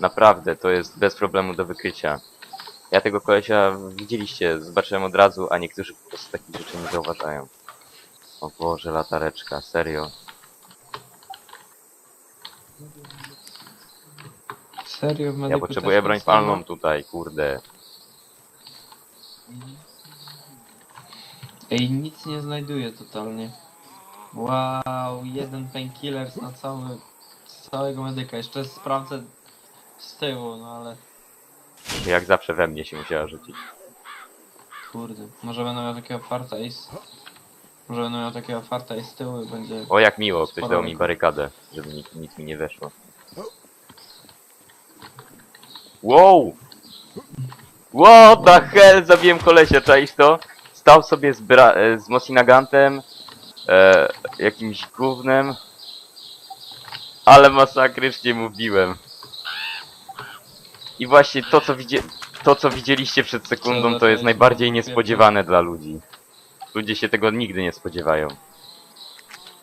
Naprawdę, to jest bez problemu do wykrycia. Ja tego kolesia widzieliście, zobaczyłem od razu, a niektórzy po prostu takich rzeczy nie zauważają. O Boże, latareczka, serio. Serio, Ja potrzebuję też broń palną tutaj, kurde. Ej, nic nie znajduję totalnie. Wow, jeden painkillers na cały, z całego medyka. Jeszcze sprawdzę z tyłu, no ale Jak zawsze we mnie się musiała rzucić. kurde. Może będę miał takiego farta i z... Może będę miał takiego farta i z tyłu i będzie... O, jak miło, ktoś dał mi barykadę, żeby nic, nic mi nie weszło. Wow! What the hell? Zabiłem kolesia, czaisz to? Stał sobie z, bra e, z Mosinagantem, e, jakimś gównem. Ale masakrycznie mówiłem. I właśnie to, co widzie to, co widzieliście przed sekundą, to jest najbardziej niespodziewane dla ludzi. Ludzie się tego nigdy nie spodziewają.